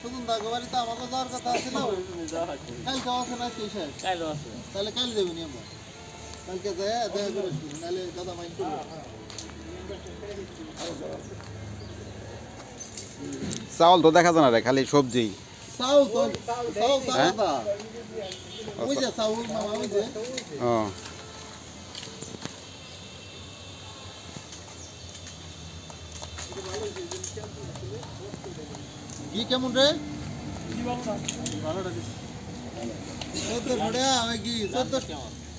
সুজন দা গোবারি তো আমাকে যাওয়ার কথা ছিল কালকে আছে না সেই শেষ তাহলে কাল যাবেনি আমরা কালকে যায় দেখা করে আসব নাহলে দাদা করব চাউল তো দেখা যায় না রে খালি সবজি। চাউ তো চাউ তো হ্যাঁ? আলাদা। ওই যে চাউল মামা ওই যে। ও। ঘি কেমন রে? চোদ্দশো টাকা ওই ঘি চোদ্দ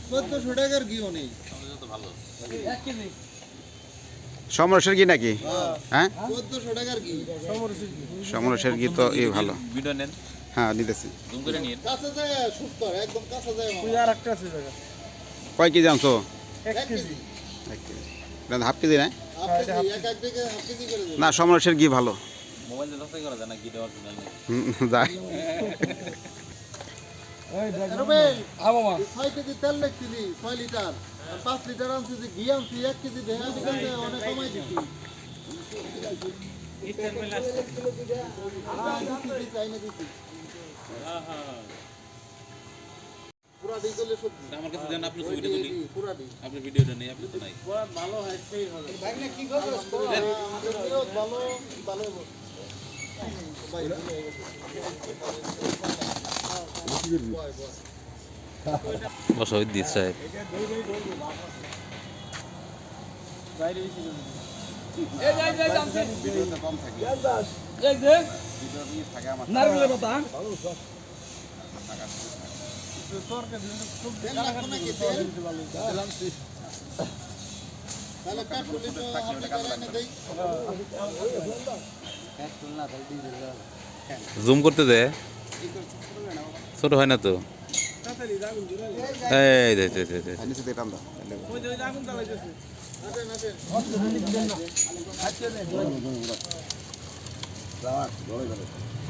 চোদ্দশো টাকার ঘিও নেই। সমরসের কি নাকি? হ্যাঁ। চোদ্দশো টাকার ঘি। সমরসের কি তো এই ভালো। ভিডিও নেন। হ্যাঁ নিতেছি। জুম করে নিন। কাছে যায় সুস্থ একদম কাছে যায় মামা। কয় কেজি আনছো? এক কেজি। এক কেজি। হাফ কেজি না? না সমরসের কি ভালো লিটার আর পাঁচ লিটার আনছি যে ঘি আনছি এক কেজি দেখা দিকে অনেক কমাই দিছি হ্যাঁ, দিছি, দিছি, আইনে দিছি। পুরাটি করলে সবজি। আমার কাছে দেন আপনি ছবিটা তুলি জি, আপনি ভিডিওটা নেই আপনি তো নাই ভালো, হব। ভাই, হয়ে। বসা দিস সাহেব। কম থাকে। লিটার এনে দেই। জুম করতে দে। ছোট হয় না তো। এই দে দে নিচে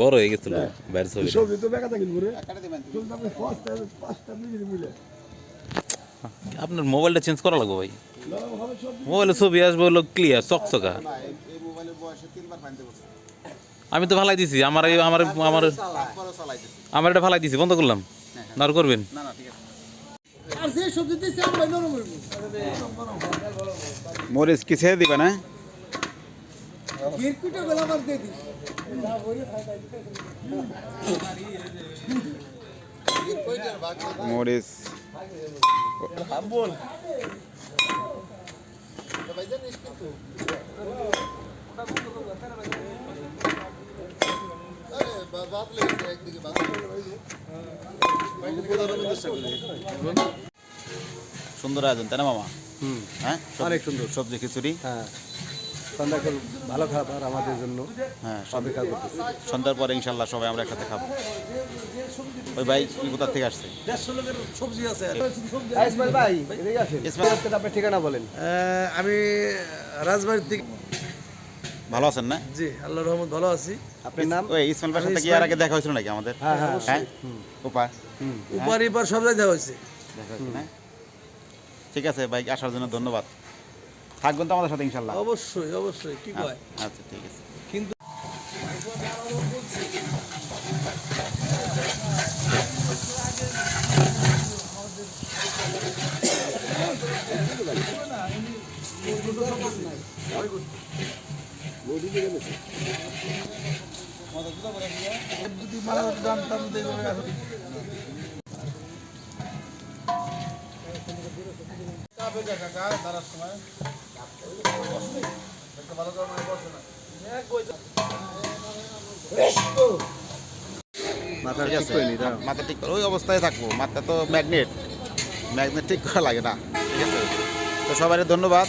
বড় হয়ে গেছিল ছবি সবজি তো বেকা থাকিল ঘুরে। আপনার মোবাইলটা চেঞ্জ করা লাগবে ভাই। মোবাইলে ছবি আসবে হলো ক্লিয়ার চকচকা। আমি তো ভালাই দিছি আমার এই আমার আমার আমার এটা ভালাই দিছি বন্ধ করলাম। না আর করবেন? মরিচ কি ছেড়ে দিবে না মরিচ সুন্দর আয়োজন তাই না মামা? হুম। হ্যাঁ? অনেক সুন্দর। সবজি খিচুড়ি? হ্যাঁ। সন্ধ্যা করে ভালো খাবার আমাদের জন্য হ্যাঁ অপেক্ষা করতেছি। সন্ধ্যার পরে ইনশাল্লাহ সবাই আমরা একসাথে খাব। ওই ভাই কি কোথা থেকে আসছে? ইসমাইল ভাই ইসমাইল। আপনার ঠিকানা বলেন। আমি রাজবাড়ির দিকে ভালো আছেন না? জি আল্লাহ রহমত ভালো আছি। আপনার নাম? ওই ইসমাইল ভাইয়ের সাথে কি আর আগে দেখা হয়েছিল নাকি আমাদের? হ্যাঁ উপা উপার এপার সব জায়গায় হয়েছে। দেখা হয়েছে না? ঠিক আছে ভাই আসার জন্য ধন্যবাদ। থাকবেন তো আমাদের সাথে ইনশাল্লাহ অবশ্যই অবশ্যই কি কয়? আচ্ছা ঠিক আছে। কিন্তু মারা জানতাম দেখবে মাথা ঠিক করে নি। মাথা ঠিক করে ওই অবস্থায় থাকব। মাথা তো ম্যাগনেট ম্যাগনেট ঠিক করা লাগে না। ঠিক আছে। তো সবাই ধন্যবাদ।